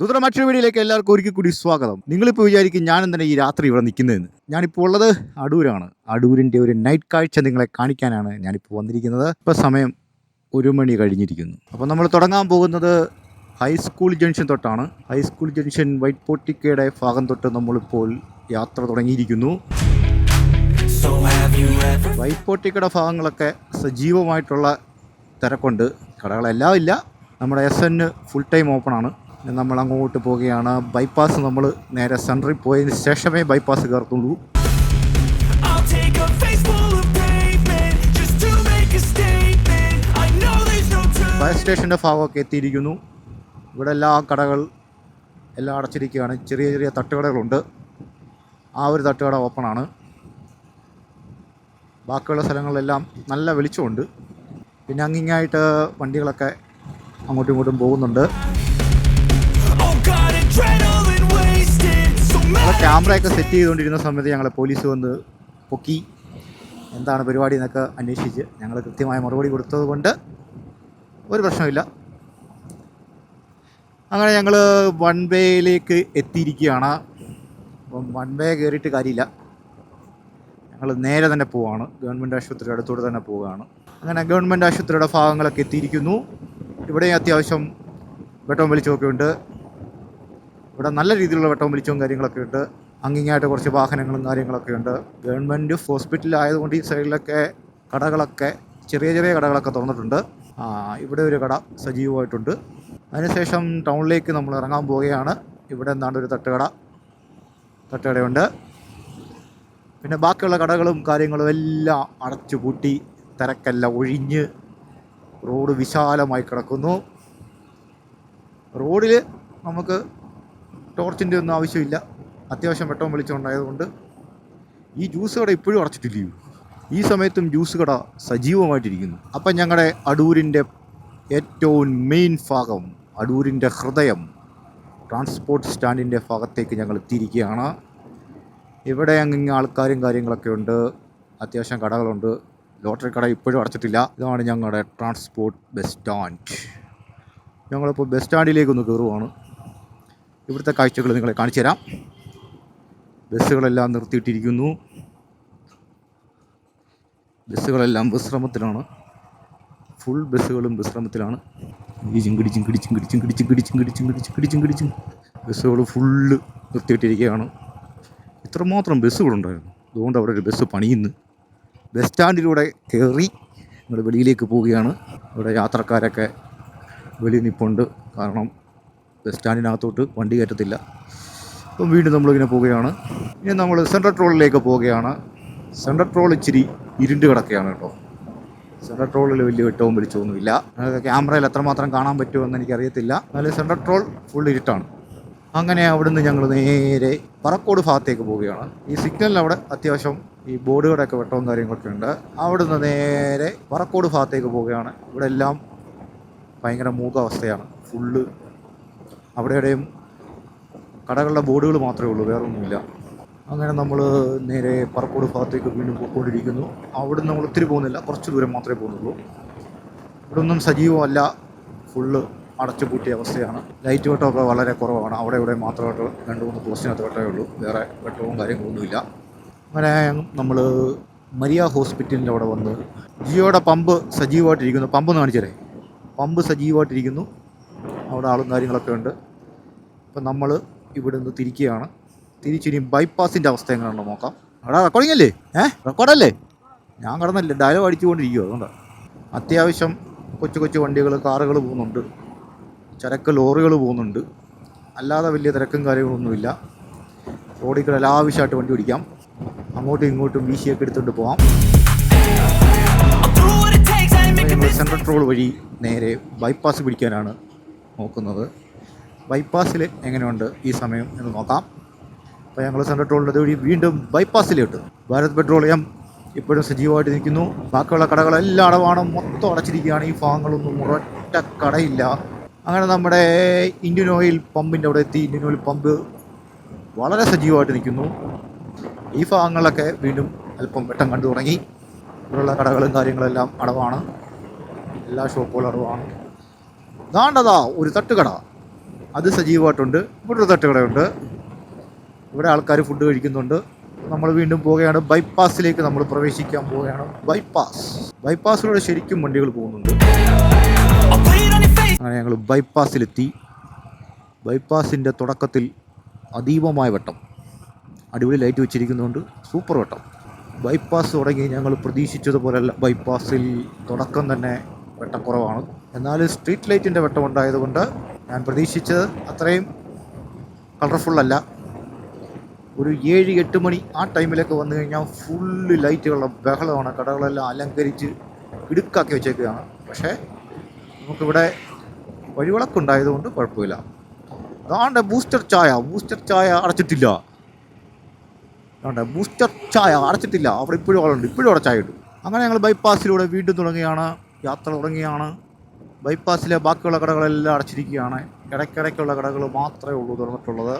ദുതറ മറ്റൊരു വീഡിയോയിലേക്ക് എല്ലാവർക്കും ഒരിക്കൽ കൂടി സ്വാഗതം. നിങ്ങളിപ്പോൾ വിചാരിക്കും ഞാൻ എന്തിനാ ഈ രാത്രി ഇവിടെ നിൽക്കുന്നതെന്ന്. ഞാനിപ്പോൾ ഉള്ളത് അടൂരാണ്. അടൂരിന്റെ ഒരു നൈറ്റ് കാഴ്ച നിങ്ങളെ കാണിക്കാനാണ് ഞാനിപ്പോൾ വന്നിരിക്കുന്നത്. ഇപ്പോൾ സമയം ഒരു മണി കഴിഞ്ഞിരിക്കുന്നു. അപ്പോൾ നമ്മൾ തുടങ്ങാൻ പോകുന്നത് ഹൈസ്കൂൾ ജംഗ്ഷൻ തൊട്ടാണ്. ഹൈസ്കൂൾ ജംഗ്ഷൻ വൈറ്റ് പോട്ടിക്കയുടെ ഭാഗം തൊട്ട് നമ്മളിപ്പോൾ യാത്ര തുടങ്ങിയിരിക്കുന്നു. വൈറ്റ് പോട്ടിക്കയുടെ ഭാഗങ്ങളൊക്കെ സജീവമായിട്ടുള്ള തിരക്കുണ്ട്. കടകളെല്ലാം ഇല്ല. നമ്മുടെ എസ് എൻ ഫുൾ ടൈം ഓപ്പണാണ് നമ്മൾ അങ്ങോട്ട് പോവുകയാണ്. ബൈപ്പാസ് നമ്മൾ നേരെ സെൻട്രിൽ പോയതിന് ശേഷമേ ബൈപ്പാസ് കയറത്തുള്ളൂ. ഫയർ സ്റ്റേഷന്റെ ഭാഗമൊക്കെ എത്തിയിരിക്കുന്നു. ഇവിടെ എല്ലാ കടകൾ എല്ലാം അടച്ചിരിക്കുകയാണ്. ചെറിയ ചെറിയ തട്ടുകടകളുണ്ട്. ആ ഒരു തട്ടുകട ഓപ്പണാണ് ബാക്കിയുള്ള സ്ഥലങ്ങളിലെല്ലാം നല്ല വെളിച്ചമുണ്ട്. പിന്നെ അങ്ങിങ്ങായിട്ട് വണ്ടികളൊക്കെ അങ്ങോട്ടും ഇങ്ങോട്ടും പോകുന്നുണ്ട്. ഞങ്ങൾ ക്യാമറയൊക്കെ സെറ്റ് ചെയ്തുകൊണ്ടിരുന്ന സമയത്ത് ഞങ്ങളെ പോലീസ് വന്ന് പൊക്കി. എന്താണ് പരിപാടി എന്നൊക്കെ അന്വേഷിച്ച് ഞങ്ങൾ കൃത്യമായ മറുപടി കൊടുത്തത് കൊണ്ട് ഒരു പ്രശ്നമില്ല അങ്ങനെ ഞങ്ങൾ വൺ വേയിലേക്ക് എത്തിയിരിക്കുകയാണ്. അപ്പം വൺ വേ കയറിയിട്ട് കാര്യമില്ല. ഞങ്ങൾ നേരെ തന്നെ പോവാണ്. ഗവൺമെന്റ് ആശുപത്രിയുടെ അടുത്തൂടെ തന്നെ പോവുകയാണ്. അങ്ങനെ ഗവൺമെന്റ് ആശുപത്രിയുടെ ഭാഗങ്ങളൊക്കെ എത്തിയിരിക്കുന്നു. ഇവിടെയും അത്യാവശ്യം വെട്ടവും വെളിച്ചമൊക്കെ ഉണ്ട്. ഇവിടെ നല്ല രീതിയിലുള്ള വെട്ടവും വെളിച്ചവും കാര്യങ്ങളൊക്കെ ഉണ്ട്. അങ്ങിങ്ങായിട്ട് കുറച്ച് വാഹനങ്ങളും കാര്യങ്ങളൊക്കെ ഉണ്ട്. ഗവൺമെന്റ് ഹോസ്പിറ്റലായതുകൊണ്ട് ഈ സൈഡിലൊക്കെ കടകളൊക്കെ ചെറിയ ചെറിയ കടകളൊക്കെ തുറന്നിട്ടുണ്ട്. ഇവിടെ ഒരു കട സജീവമായിട്ടുണ്ട്. അതിനുശേഷം ടൗണിലേക്ക് നമ്മൾ ഇറങ്ങാൻ പോവുകയാണ്. ഇവിടെ എന്താണ് ഒരു തട്ടുകട തട്ടുകടയുണ്ട്. പിന്നെ ബാക്കിയുള്ള കടകളും കാര്യങ്ങളും എല്ലാം അടച്ചു പൂട്ടി തിരക്കെല്ലാം ഒഴിഞ്ഞ് റോഡ് വിശാലമായി കിടക്കുന്നു. റോഡിൽ നമുക്ക് ടോർച്ചിന്റെ ഒന്നും ആവശ്യമില്ല. അത്യാവശ്യം വെട്ടവും വെളിച്ചം ഉണ്ടായതുകൊണ്ട് ഈ ജ്യൂസ് കട ഇപ്പോഴും അടച്ചിട്ടില്ലയോ ഈ സമയത്തും ജ്യൂസ് കട സജീവമായിട്ടിരിക്കുന്നു. അപ്പം ഞങ്ങളുടെ അടൂരിന്റെ ഏറ്റവും മെയിൻ ഭാഗം അടൂരിന്റെ ഹൃദയം ട്രാൻസ്പോർട്ട് സ്റ്റാൻഡിന്റെ ഭാഗത്തേക്ക് ഞങ്ങൾ എത്തിയിരിക്കുകയാണ്. ഇവിടെ അങ്ങിങ്ങ് ആൾക്കാരും കാര്യങ്ങളൊക്കെ ഉണ്ട്. അത്യാവശ്യം കടകളുണ്ട്. ലോട്ടറി കട ഇപ്പോഴും അടച്ചിട്ടില്ല ഇതാണ് ഞങ്ങളുടെ ട്രാൻസ്പോർട്ട് ബസ് സ്റ്റാൻഡ് ഞങ്ങളിപ്പോൾ ബസ് സ്റ്റാൻഡിലേക്കൊന്ന് കയറുവാണ്. ഇവിടുത്തെ കാഴ്ചകൾ നിങ്ങളെ കാണിച്ചു തരാം. ബസ്സുകളെല്ലാം നിർത്തിയിട്ടിരിക്കുന്നു. ബസ്സുകളെല്ലാം വിശ്രമത്തിലാണ്. ഫുൾ ബസ്സുകളും വിശ്രമത്തിലാണ്. ഈ ചിങ്കിടി ചിങ്കിടി ചിങ്കിടി ചിങ്കിടി ചിങ്കിടി ചിങ്കിടി ചിങ്കിടി ചിങ്കിടി ചിങ്കി ബസ്സുകൾ ഫുള്ള് നിർത്തിയിട്ടിരിക്കുകയാണ്. ഇത്രമാത്രം ബസ്സുകളുണ്ടായിരുന്നു. അതുകൊണ്ട് അവിടെ ഒരു ബസ് പണിയുന്നു. ബസ് സ്റ്റാൻഡിലൂടെ കയറി നമ്മൾ വെളിയിലേക്ക് പോവുകയാണ്. ഇവിടെ യാത്രക്കാരൊക്കെ വെളിയിൽ നിൽപ്പുണ്ട് കാരണം ബസ് സ്റ്റാൻഡിനകത്തോട്ട് വണ്ടി കയറ്റത്തില്ല. അപ്പം വീണ്ടും നമ്മളിങ്ങനെ പോവുകയാണ്. ഇനി നമ്മൾ സെൻട്രൽ ട്രോളിലേക്ക് പോവുകയാണ്. സെൻട്രൽ ട്രോൾ ഇച്ചിരി ഇരുണ്ട് കിടക്കുകയാണ് കേട്ടോ. സെൻട്രൽ ട്രോളിൽ വലിയ വെട്ടവും നിങ്ങൾക്ക് ക്യാമറയിൽ എത്രമാത്രം കാണാൻ പറ്റുമെന്ന് എനിക്കറിയത്തില്ല. എന്നാലും സെൻട്രൽ ട്രോൾ ഫുൾ ഇരുട്ടാണ്. അങ്ങനെ അവിടുന്ന് ഞങ്ങൾ നേരെ പറക്കോട് ഭാഗത്തേക്ക് പോവുകയാണ്. ഈ സിഗ്നലിൽ അവിടെ അത്യാവശ്യം ഈ ബോർഡുകളൊക്കെ വെട്ടവും കാര്യങ്ങളൊക്കെ ഉണ്ട്. അവിടുന്ന് നേരെ പറക്കോട് ഭാഗത്തേക്ക് പോവുകയാണ്. ഇവിടെ എല്ലാം ഭയങ്കര മൂകാവസ്ഥയാണ്. ഫുള്ള് അവിടെ എവിടെയും കടകളുടെ ബോർഡുകൾ മാത്രമേ ഉള്ളൂ വേറൊന്നുമില്ല. അങ്ങനെ നമ്മൾ നേരെ പറക്കോട് ഭാഗത്തേക്ക് വീണ്ടും പോയിക്കൊണ്ടിരിക്കുന്നു. അവിടെ നമ്മൾ ഒത്തിരി പോകുന്നില്ല കുറച്ച് ദൂരം മാത്രമേ പോകുന്നുള്ളൂ. ഇവിടെ ഒന്നും സജീവമല്ല ഫുള്ള് അടച്ചു പൂട്ടിയ അവസ്ഥയാണ്. ലൈറ്റ് വെട്ടമൊക്കെ വളരെ കുറവാണ്. അവിടെ ഇവിടെ മാത്രമായിട്ട് രണ്ട് മൂന്ന് പോസ്റ്റിനകത്ത് വെട്ടമേ ഉള്ളൂ. വേറെ വെട്ടവും കാര്യങ്ങളൊന്നുമില്ല. അങ്ങനെ നമ്മൾ മരിയ ഹോസ്പിറ്റലിന്റെ അവിടെ വന്ന് ജിയോയുടെ പമ്പ് സജീവമായിട്ടിരിക്കുന്നു. പമ്പ് കാണിച്ചതേ പമ്പ് സജീവമായിട്ടിരിക്കുന്നു. അവിടെ ആളും കാര്യങ്ങളൊക്കെ ഉണ്ട്. അപ്പം നമ്മൾ ഇവിടെ നിന്ന് തിരിക്കുകയാണ്. തിരിച്ചിനി ബൈപ്പാസിന്റെ അവസ്ഥ എങ്ങനെയാണോ നോക്കാം. അവിടെ റെക്കോർഡിംഗ് അല്ലേ? ഏ? റെക്കോർഡല്ലേ ഞാൻ കടന്നല്ലേ ഡയലോഗ് അടിച്ചുകൊണ്ടിരിക്കുമോ അതുകൊണ്ടാണ് അത്യാവശ്യം കൊച്ചു കൊച്ചു വണ്ടികൾ കാറുകൾ പോകുന്നുണ്ട്. ചരക്ക് ലോറികൾ പോകുന്നുണ്ട്. അല്ലാതെ വലിയ തിരക്കും കാര്യങ്ങളൊന്നുമില്ല. റോഡിൽ കൂടെ ലാവശ്യമായിട്ട് വണ്ടി ഓടിക്കാം. അങ്ങോട്ടും ഇങ്ങോട്ടും വീശിയൊക്കെ എടുത്തുകൊണ്ട് പോകാം. സെൻട്രൽ റോഡ് വഴി നേരെ ബൈപ്പാസ് പിടിക്കാനാണ് നോക്കുന്നത്. ബൈപ്പാസിൽ എങ്ങനെയുണ്ട് ഈ സമയം എന്ന് നോക്കാം. അപ്പോൾ ഞങ്ങൾ സെൻട്രൽ ടോളിന്റെ വഴി വീണ്ടും ബൈപ്പാസിലോട്ട് ഭാരത് പെട്രോളിയം ഇപ്പോഴും സജീവമായിട്ട് നിൽക്കുന്നു. ബാക്കിയുള്ള കടകളെല്ലാം അടവാണ് മൊത്തം അടച്ചിരിക്കുകയാണ്. ഈ ഭാഗങ്ങളൊന്നും ഒരൊറ്റ കടയില്ല. അങ്ങനെ നമ്മുടെ ഇന്ത്യൻ ഓയിൽ പമ്പിന്റെ അവിടെ എത്തി. ഇന്ത്യൻ ഓയിൽ പമ്പ് വളരെ സജീവമായിട്ട് നിൽക്കുന്നു. ഈ ഭാഗങ്ങളിലൊക്കെ വീണ്ടും അല്പം വെട്ടം കണ്ടു തുടങ്ങി. ഇവിടെയുള്ള കടകളും കാര്യങ്ങളെല്ലാം അടവാണ്. എല്ലാ ഷോപ്പുകളും അടവാണ്. ദാണ്ടതാ ഒരു തട്ടുകട. അത് സജീവമായിട്ടുണ്ട്. ഇവിടെ ഒരു തട്ടുകടയുണ്ട്. ഇവിടെ ആൾക്കാർ ഫുഡ് കഴിക്കുന്നുണ്ട്. നമ്മൾ വീണ്ടും പോവുകയാണ്. ബൈപ്പാസിലേക്ക് നമ്മൾ പ്രവേശിക്കാൻ പോവുകയാണ്. ബൈപ്പാസ് ബൈപ്പാസിലൂടെ ശരിക്കും വണ്ടികൾ പോകുന്നുണ്ട്. അങ്ങനെ ഞങ്ങൾ ബൈപ്പാസിലെത്തി ബൈപ്പാസിന്റെ തുടക്കത്തിൽ അതീവമായ വട്ടം. അടിപൊളി ലൈറ്റ് വെച്ചിരിക്കുന്നുണ്ട് സൂപ്പർ വട്ടം. ബൈപ്പാസ് തുടങ്ങി ഞങ്ങൾ പ്രതീക്ഷിച്ചതുപോലെയല്ല ബൈപ്പാസിൽ തുടക്കം തന്നെ വെട്ടക്കുറവാണ്. എന്നാൽ സ്ട്രീറ്റ് ലൈറ്റിന്റെ വെട്ടം ഉണ്ടായതുകൊണ്ട് ഞാൻ പ്രതീക്ഷിച്ചത് അത്രയും കളർഫുള്ളല്ല ഒരു ഏഴ് എട്ട് മണി ആ ടൈമിലൊക്കെ വന്നു കഴിഞ്ഞാൽ ഫുള്ള് ലൈറ്റുകളുടെ ബഹളമാണ്. കടകളെല്ലാം അലങ്കരിച്ച് ഇടുക്കാക്കി വെച്ചേക്കുകയാണ്. പക്ഷേ നമുക്കിവിടെ വഴിവിളക്കുണ്ടായതുകൊണ്ട് കുഴപ്പമില്ല. അതാണ്ട് ബൂസ്റ്റർ ചായ. ബൂസ്റ്റർ ചായ അടച്ചിട്ടില്ല. അതാണ്ട് ബൂസ്റ്റർ ചായ അടച്ചിട്ടില്ല. അവിടെ ഇപ്പോഴും ഉണ്ട് ഇപ്പോഴും അവിടെ ചായ ഉണ്ട് അങ്ങനെ ഞങ്ങൾ ബൈപ്പാസിലൂടെ വീണ്ടും തുടങ്ങിയാണ് യാത്ര തുടങ്ങിയാണ് ബൈപ്പാസിലെ ബാക്കിയുള്ള കടകളെല്ലാം അടച്ചിരിക്കുകയാണ്. ഇടയ്ക്കിടയ്ക്കുള്ള കടകൾ മാത്രമേ ഉള്ളൂ തുറന്നിട്ടുള്ളത്.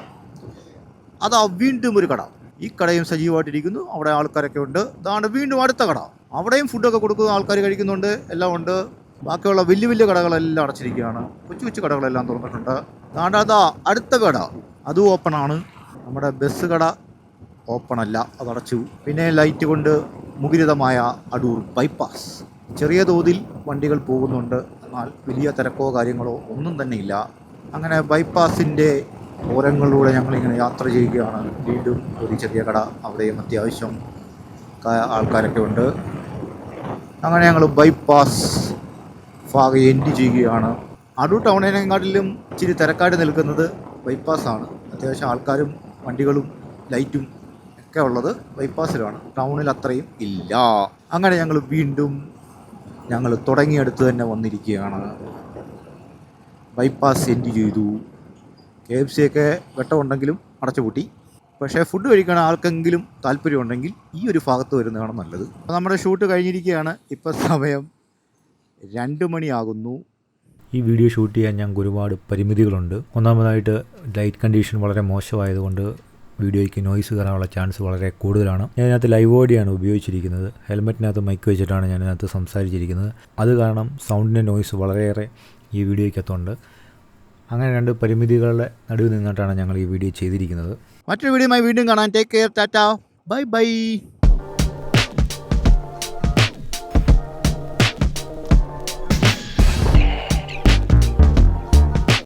അത് വീണ്ടും ഒരു കട. ഈ കടയും സജീവമായിട്ടിരിക്കുന്നു. അവിടെ ആൾക്കാരൊക്കെ ഉണ്ട്. ഇതാണ് വീണ്ടും അടുത്ത കട. അവിടെയും ഫുഡൊക്കെ കൊടുക്കുന്ന ആൾക്കാർ കഴിക്കുന്നുണ്ട്. എല്ലാം ഉണ്ട്. ബാക്കിയുള്ള വലിയ വലിയ കടകളെല്ലാം അടച്ചിരിക്കുകയാണ്. കൊച്ചു കൊച്ചു കടകളെല്ലാം തുറന്നിട്ടുണ്ട്. അതാണ്ട് അതാ അടുത്ത കട. അതും ഓപ്പണാണ് നമ്മുടെ ബസ് കട ഓപ്പണല്ല അതടച്ചു പിന്നെ ലൈറ്റ് കൊണ്ട് മുഖരിതമായ അടൂർ ബൈപ്പാസ് ചെറിയ തോതിൽ വണ്ടികൾ പോകുന്നുണ്ട്. എന്നാൽ വലിയ തിരക്കോ കാര്യങ്ങളോ ഒന്നും തന്നെ ഇല്ല. അങ്ങനെ ബൈപ്പാസിന്റെ ഓരങ്ങളിലൂടെ ഞങ്ങളിങ്ങനെ യാത്ര ചെയ്യുകയാണ്. വീണ്ടും ഒരു ചെറിയ കട അവിടെയും അത്യാവശ്യം ആൾക്കാരൊക്കെ ഉണ്ട്. അങ്ങനെ ഞങ്ങൾ ബൈപ്പാസ് ഭാഗം എൻഡ് ചെയ്യുകയാണ്. അടൂർ ടൗണിനെക്കാട്ടിലും ഇച്ചിരി തിരക്കായിട്ട് നിൽക്കുന്നത് ബൈപ്പാസാണ് അത്യാവശ്യം ആൾക്കാരും വണ്ടികളും ലൈറ്റും ഒക്കെ ഉള്ളത് ബൈപ്പാസിലാണ് ടൗണിൽ അത്രയും ഇല്ല. അങ്ങനെ ഞങ്ങൾ വീണ്ടും ഞങ്ങൾ തുടങ്ങിയെടുത്ത് തന്നെ വന്നിരിക്കുകയാണ്. ബൈപ്പാസ് എൻഡ് ചെയ്തു. കെ എഫ് സി ഒക്കെ വെട്ടമുണ്ടെങ്കിലും അടച്ചുപൂട്ടി പക്ഷേ ഫുഡ് കഴിക്കണ ആൾക്കെങ്കിലും താല്പര്യമുണ്ടെങ്കിൽ ഈ ഒരു ഭാഗത്ത് വരുന്നതാണ് നല്ലത്. അപ്പോൾ നമ്മുടെ ഷൂട്ട് കഴിഞ്ഞിരിക്കുകയാണ്. ഇപ്പോൾ സമയം രണ്ട് മണിയാകുന്നു. ഈ വീഡിയോ ഷൂട്ട് ചെയ്യാൻ ഞങ്ങൾക്ക് ഒരുപാട് പരിമിതികളുണ്ട്. ഒന്നാമതായിട്ട് ലൈറ്റ് കണ്ടീഷൻ വളരെ മോശമായതുകൊണ്ട് വീഡിയോയ്ക്ക് നോയ്സ് കയറാനുള്ള ചാൻസ് വളരെ കൂടുതലാണ്. ഞാൻ ഇതിനകത്ത് ലൈവ് ഓഡിയാണ് ഉപയോഗിച്ചിരിക്കുന്നത്. ഹെൽമെറ്റിനകത്ത് മൈക്ക് വെച്ചിട്ടാണ് ഞാൻ ഇതിനകത്ത് സംസാരിച്ചിരിക്കുന്നത്. അത് കാരണം സൗണ്ടിന്റെ നോയ്സ് വളരെയേറെ ഈ വീഡിയോയ്ക്കകത്തുണ്ട്. അങ്ങനെ രണ്ട് പരിമിതികളുടെ നടുവിൽ നിന്നിട്ടാണ് ഞങ്ങൾ ഈ വീഡിയോ ചെയ്തിരിക്കുന്നത്. മറ്റൊരു വീഡിയോയുമായി വീണ്ടും കാണാൻ take care tata bye bye